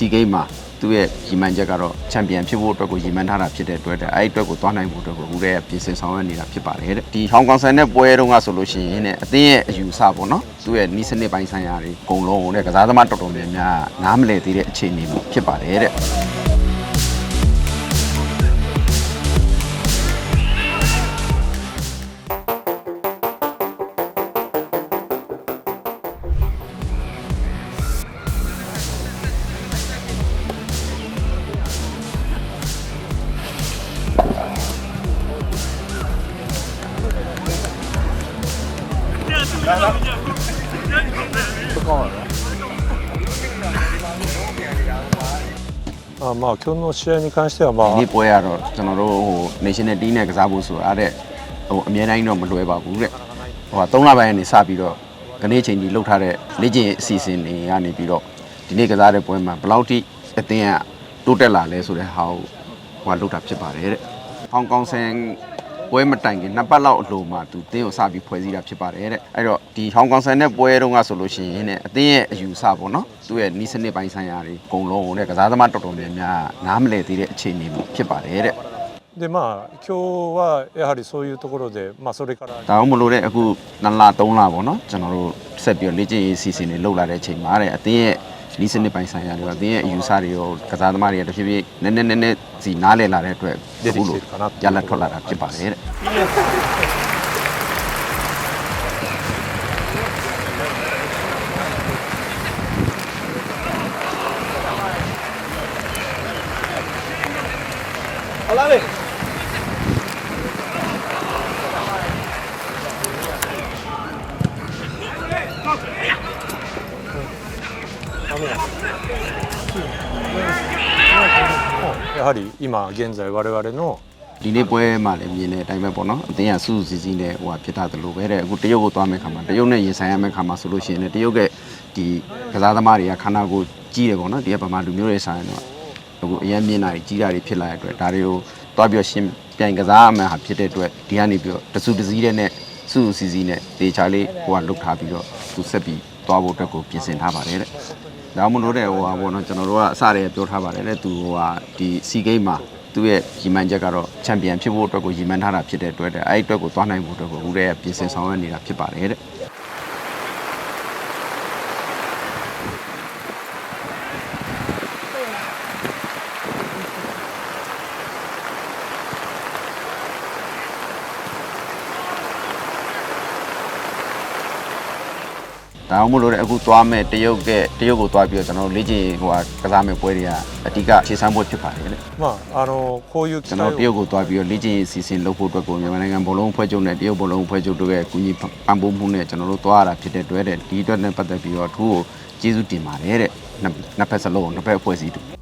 စီဂိမ်းမှာသူ့ရဲ့ရီမန်ချက်ကတော့ချန်ပီယံဖြစ်ဖို့အတွက်ကိုရီမန်ထားတာဖြစ်တဲ့အတွက်တဲ့အဲ့ဒီအတွက်ကိုသွားနိုင်ဖို့အတွက်ကိုဦးတဲ့ပြင်ဆင်ဆောင်ရွက်နေတာဖြစ်ပါတယ်တဲ့ဒီဟောင်ကောင်ဆန်တဲ့ပွဲတုန်းကဆိုလို့ရှိရင်တဲ့အသင်းရဲ့အယူဆပေါ့နော်သူ့ရဲ့နီးစနစ်ပိုင်းဆိုင်ရာတွေအကုန်လုံးတဲ့ကစားသမားတော်တော်များများနားမလည်သေးတဲ့အခြေအနေမျိုးဖြစ်ပါတယ်တဲ့ あまあ今日の試合に関してはまあ ဒီပွဲကတော့ကျွန်တော်တို့ဟို national team နဲ့ကစားဖို့ဆိုတာတဲ့ဟိုအများတိုင်းတော့မလွယ်ပါဘူးတဲ့ဟိုက3လပိုင်းကနေစပြီးတော့ကနေ့ချိန်ကြီးလှုပ်ထားတဲ့လေ့ကျင့်အစီအစဉ်တွေကနေပြီးတော့ဒီနေ့ကစားတဲ့ပွဲမှာဘယ်လောက်ထိအသင်းကတိုးတက်လာလဲဆိုတဲ့ဟာကိုဟိုကလှုပ်တာဖြစ်ပါတယ်တဲ့ဟောင်ကောင်ဆန် ပွဲမတိုင်ခင်နှစ်ပတ်လောက်အလိုမှာသူတင်းကိုစပြီးဖွဲ့စည်းတာဖြစ်ပါတယ်တဲ့အဲ့တော့ဒီဟောင်ကောင်ဆန်နဲ့ပွဲတုန်းကဆိုလို့ရှိရင်တဲ့အသင်းရဲ့အယူဆပေါ့နော်သူ့ရဲ့နီးစနစ်ပိုင်းဆိုင်ရာတွေအကုန်လုံးတဲ့ကစားသမားတော်တော်များများနားမလည်သေးတဲ့အခြေအနေမျိုးဖြစ်ပါတယ်တဲ့ でまあ今日はやはりそういうところでまあそれから ဒါအောင်မလို့တဲ့အခု2လ3လပေါ့နော်ကျွန်တော်တို့ဆက်ပြီးတော့လေ့ကျင့်ရေးစီစဉ်တွေလုပ်လာတဲ့အချိန်မှာတဲ့အသင်းရဲ့ ဒီစနစ်ပိုင်းဆိုင်ရာတွေကသင်ရဲ့အယူဆတွေရောကစားသမားတွေကတဖြည်းဖြည်းနည်းနည်းနည်းနည်းစီနားလည်လာတဲ့အတွက်အခုလိုရလထွက်လာတာဖြစ်ပါတယ်တဲ့ やはり今現在我々の ဒီနေ့ပွဲမှာလည်းမြင်တဲ့အတိုင်းပဲပေါ့နော်အသင်းကစူးစူးစီးစီးနဲ့ဟိုဟာဖြစ်တာသလိုပဲတဲ့အခုတရုတ်ကိုသွားမယ့်ခါမှာတရုတ်နဲ့ရင်ဆိုင်ရမယ့်ခါမှာဆိုလို့ရှိရင်လည်းတရုတ်ကဒီကစားသမားတွေကခန္ဓာကိုယ်ကြီးတယ်ပေါ့နော်ဒီကဗမာလူမျိုးတွေဆိုင်တော့အခုအရင်မြင်တာကြီးကြီးတာတွေဖြစ်လာတဲ့အတွက်ဒါတွေကိုသွားပြီးတော့ရှင်းပြိုင်ကစားအမှန်ဟာဖြစ်တဲ့အတွက်ဒီကနေပြီးတော့တဆူတစည်းတဲ့နဲ့စူးစူးစီးစီးနဲ့တေချာလေးဟိုကလုတ်ထားပြီးတော့သူဆက်ပြီး သွားဖို့အတွက်ကိုပြင်ဆင်ထားပါတယ်တဲ့ဒါမှမဟုတ်တဲ့ဟိုဟာပေါ့နော်ကျွန်တော်တို့ကအစတည်းကပြောထားပါတယ်လေသူဟိုဟာဒီစီဂိမ်းမှာသူ့ရဲ့ရီမန်ချက်ကတော့ချန်ပီယံဖြစ်ဖို့အတွက်ကိုရီမန်ထားတာဖြစ်တဲ့အတွက်တဲ့အဲ့ဒီအတွက်ကိုသွားနိုင်ဖို့အတွက်ကိုဦးတဲ့ပြင်ဆင်ဆောင်ရွက်နေတာဖြစ်ပါတယ်တဲ့ ဒါမှမဟုတ်လည်းအခုသွားမဲ့တရုတ်ကတရုတ်ကိုသွားပြီးတော့ကျွန်တော်လေ့ကျင့်ဟိုကစားမဲ့ပွဲတွေကအဓိကခြေဆန်းပွဲဖြစ်ပါတယ်လေမှန်အာတော့ခိုးယူကျွန်တော်တရုတ်ကိုသွားပြီးတော့လေ့ကျင့်ရေးအစီအစဉ်လုပ်ဖို့အတွက်ကိုမြန်မာနိုင်ငံဘောလုံးအဖွဲ့ချုပ်နဲ့တရုတ်ဘောလုံးအဖွဲ့ချုပ်တို့ရဲ့အကူအညီပံ့ပိုးမှုနဲ့ကျွန်တော်တို့သွားရတာဖြစ်တဲ့အတွက်တဲ့ဒီအတွက်နဲ့ပတ်သက်ပြီးတော့သူ့ကိုကျေးဇူးတင်ပါတယ်တဲ့နှစ်ဖက်စလုံးနှစ်ဖက်အဖွဲ့အစည်းတို့